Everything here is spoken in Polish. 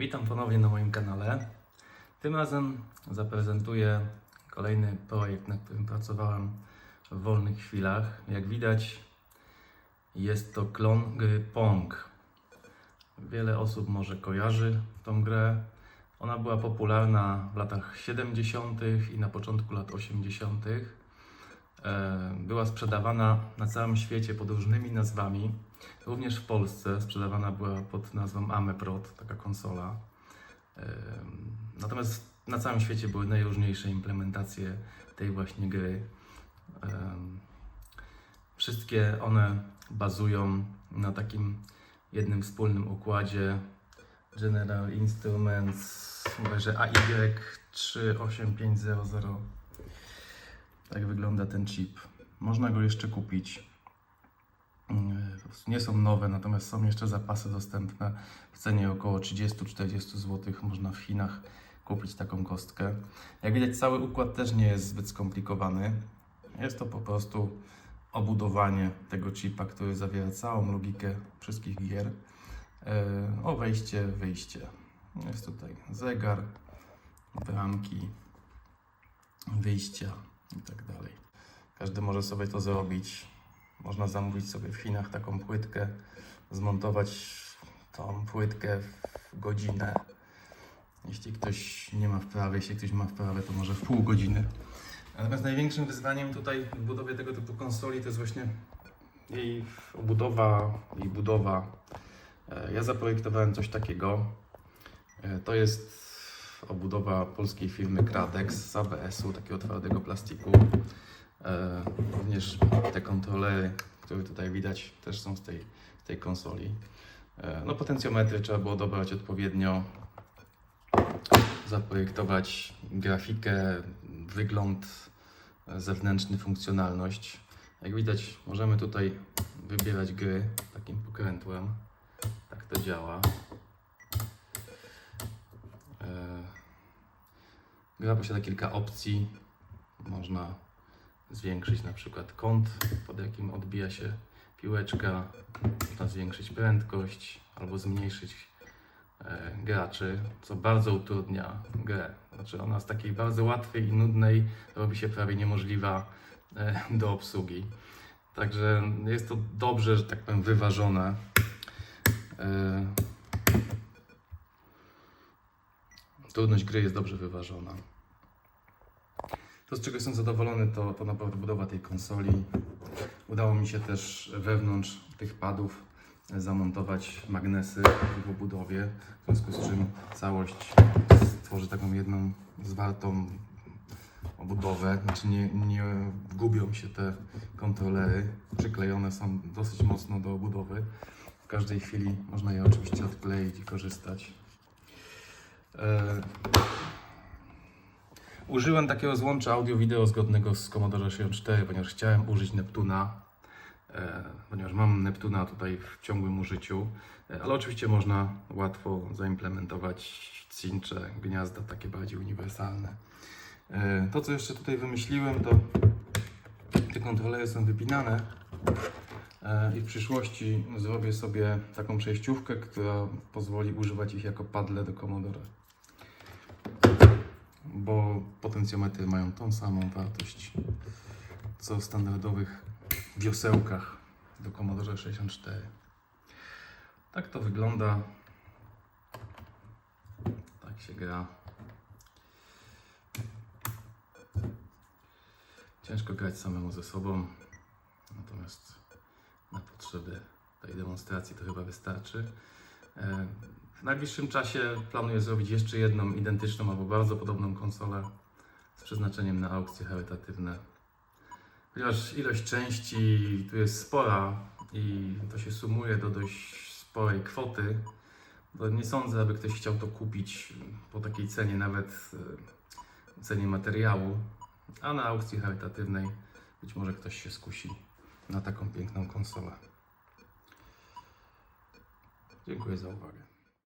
Witam ponownie na moim kanale. Tym razem zaprezentuję kolejny projekt, na którym pracowałem w wolnych chwilach. Jak widać, jest to klon gry Pong. Wiele osób może kojarzy tą grę. Ona była popularna w latach 70. i na początku lat 80. E, Była sprzedawana na całym świecie pod różnymi nazwami. Również w Polsce sprzedawana była pod nazwą Ameprot, taka konsola. Em, Natomiast na całym świecie były najróżniejsze implementacje tej właśnie gry. Em, Wszystkie one bazują na takim jednym wspólnym układzie General Instruments, bodajże AY38500. Tak wygląda ten chip. Można go jeszcze kupić. Mm, Nie są nowe, natomiast są jeszcze zapasy dostępne w cenie około 30-40 zł. Można w Chinach kupić taką kostkę. Jak widać, cały układ też nie jest zbyt skomplikowany. Jest to po prostu obudowanie tego chipa, który zawiera całą logikę wszystkich gier. E, O wejście, wyjście. Jest tutaj zegar, bramki, wyjścia i tak dalej. Każdy może sobie to zrobić. Można zamówić sobie w Chinach taką płytkę, zmontować tą płytkę w godzinę. Jeśli ktoś nie ma wprawy, jeśli ktoś ma wprawę, to może w pół godziny. Natomiast największym wyzwaniem tutaj w budowie tego typu konsoli to jest właśnie jej obudowa, jej budowa. E, Ja zaprojektowałem coś takiego. E, To jest obudowa polskiej firmy Kradex z ABS-u, takiego twardego plastiku. E, Również te kontrolery, które tutaj widać, też są z tej, z tej konsoli. E, No, potencjometry trzeba było dobrać odpowiednio, zaprojektować grafikę, wygląd zewnętrzny, funkcjonalność. Jak widać, możemy tutaj wybierać gry takim pokrętłem. Tak to działa. Gra posiada kilka opcji. Można zwiększyć na przykład kąt, pod jakim odbija się piłeczka, można zwiększyć prędkość albo zmniejszyć e, graczy, co bardzo utrudnia grę. Znaczy ona z takiej bardzo łatwej i nudnej robi się prawie niemożliwa e, do obsługi. Także jest to dobrze, że tak powiem, wyważone. E, Trudność gry jest dobrze wyważona. To, z czego jestem zadowolony, to, to naprawdę budowa tej konsoli. Udało mi się też wewnątrz tych padów zamontować magnesy w obudowie, w związku z czym całość stworzy taką jedną zwartą obudowę. Znaczy nie, nie gubią się te kontrolery. Przyklejone są dosyć mocno do obudowy. W każdej chwili można je oczywiście odkleić i korzystać. E, Użyłem takiego złącza audio-wideo zgodnego z Commodore 64, ponieważ chciałem użyć Neptuna, e, ponieważ mam Neptuna tutaj w ciągłym użyciu, e, ale oczywiście można łatwo zaimplementować cincze, gniazda takie bardziej uniwersalne. To, co jeszcze tutaj wymyśliłem, to te kontrolery są wypinane. I w przyszłości zrobię sobie taką przejściówkę, która pozwoli używać ich jako padle do Commodore bo potencjometry mają tą samą wartość co w standardowych wiosełkach do Commodore 64. Tak to wygląda. Tak się gra. Ciężko grać samemu ze sobą, natomiast na potrzeby tej demonstracji to chyba wystarczy. W najbliższym czasie planuję zrobić jeszcze jedną identyczną albo bardzo podobną konsolę z przeznaczeniem na aukcje charytatywne. Ponieważ ilość części tu jest spora i to się sumuje do dość sporej kwoty, to nie sądzę, aby ktoś chciał to kupić po takiej cenie, nawet e, cenie materiału, a na aukcji charytatywnej być może ktoś się skusi na taką piękną konsolę. Dziękuję za uwagę.